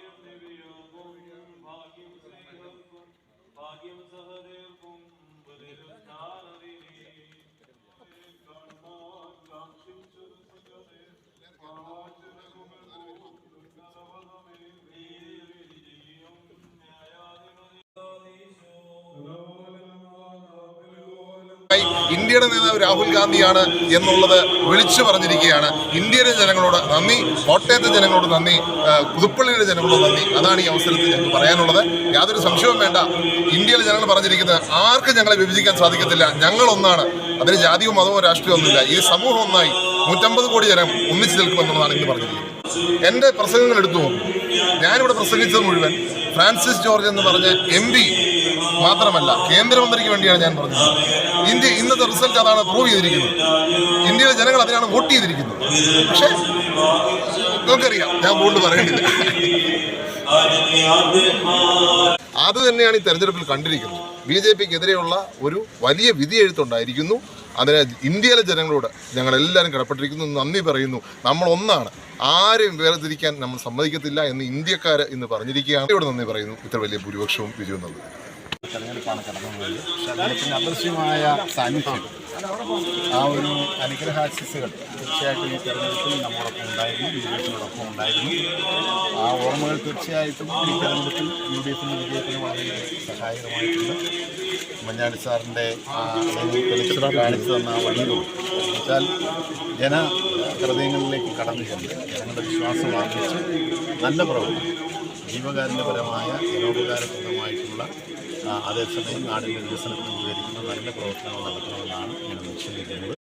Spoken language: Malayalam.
give me your ായി ഇന്ത്യയുടെ നേതാവ് രാഹുൽ ഗാന്ധിയാണ് എന്നുള്ളത് വിളിച്ചു പറഞ്ഞിരിക്കുകയാണ്. ഇന്ത്യയിലെ ജനങ്ങളോട് നന്ദി കോട്ടയത്തെ ജനങ്ങളോട് നന്ദി പുതുപ്പള്ളിയുടെ ജനങ്ങളോട് നന്ദി. അതാണ് ഈ അവസരത്തിൽ ഞങ്ങൾക്ക് പറയാനുള്ളത്. യാതൊരു സംശയവും വേണ്ട. ഇന്ത്യയിലെ ജനങ്ങൾ പറഞ്ഞിരിക്കുന്നത് ആർക്കും ഞങ്ങളെ വിഭജിക്കാൻ സാധിക്കത്തില്ല. ഞങ്ങളൊന്നാണ്. അതിന് ജാതിയോ മതമോ രാഷ്ട്രീയമൊന്നുമില്ല ഈ സമൂഹം ഒന്നായി നൂറ്റമ്പത് കോടി ജനം ഒന്നിച്ചു നിൽക്കുമെന്നുള്ളതാണ് ഇന്ന് പറഞ്ഞിരിക്കുന്നത്. എന്റെ പ്രസംഗങ്ങൾ എടുത്തു നോക്കും. ഞാനിവിടെ പ്രസംഗിച്ചത് മുഴുവൻ ഫ്രാൻസിസ് ജോർജ് എന്ന് പറഞ്ഞ എം പി മാത്രമല്ല കേന്ദ്രമന്ത്രിക്ക് വേണ്ടിയാണ് ഞാൻ പറഞ്ഞത്. ഇന്ത്യ ഇന്നത്തെ റിസൾട്ട് അതാണ് പ്രൂവ് ചെയ്തിരിക്കുന്നത്. ഇന്ത്യയിലെ ജനങ്ങൾ അതിനാണ് വോട്ട് ചെയ്തിരിക്കുന്നത്. പക്ഷേ നമുക്കറിയാം ഞാൻ കൂടുതൽ പറയുന്നില്ല. അത് തന്നെയാണ് ഈ തെരഞ്ഞെടുപ്പിൽ കണ്ടിരിക്കുന്നത്. ബി ജെ പിക്ക് എതിരെയുള്ള ഒരു വലിയ വിധിയെഴുത്തുണ്ടായിരിക്കുന്നു. അതിന് ഇന്ത്യയിലെ ജനങ്ങളോട് ഞങ്ങളെല്ലാവരും കടപ്പെട്ടിരിക്കുന്നു നന്ദി പറയുന്നു. നമ്മൾ ഒന്നാണ് ആരെയും വേർതിരിക്കാൻ നമ്മൾ സമ്മതിക്കത്തില്ല എന്ന് ഇന്ത്യക്കാർ ഇന്ന് പറഞ്ഞിരിക്കുകയാണ്. ഇവിടെ നന്ദി പറയുന്നു. ഇത്ര വലിയ ഭൂരിപക്ഷവും വിജയവും നൽകുന്നു തെരഞ്ഞെടുപ്പാണ് കടന്നു പോയത് പക്ഷെ അദ്ദേഹത്തിന്റെ അദൃശ്യമായ സാന്നിധ്യം ആ ഒരു അനുഗ്രഹാശിസുകൾ തീർച്ചയായിട്ടും ഈ തെരഞ്ഞെടുപ്പിൽ നമ്മോടൊപ്പം ഉണ്ടായിരുന്നു യു ഡി എഫിനോടൊപ്പം ഉണ്ടായിരുന്നു. ആ ഓർമ്മകൾ തീർച്ചയായിട്ടും ഈ തെരഞ്ഞെടുപ്പിൽ യു ഡി എഫിന്റെ വിജയത്തിന് വളരെ സഹായകമായിട്ടുണ്ട് ഉമ്മൻചാണ്ടി സാറിന്റെ കാണിച്ചു തന്ന വഴിയിലൂടെ എന്നുവെച്ചാൽ ജന ഹൃദയങ്ങളിലേക്ക് കടന്നു ചെന്ന് ജനങ്ങളുടെ വിശ്വാസം ആർജിച്ച് നല്ല പ്രവർത്തനം ജീവകാരുണ്യപരമായ ജനോപകാരപ്രദമായിട്ടുള്ള അതേസമയം നാടിന്റെ വികസനത്തിന് ഉപകരിക്കുന്ന നല്ല പ്രവർത്തനങ്ങൾ നടത്തണമെന്നാണ് ഞാൻ നിശ്ചയിക്കുന്നത്.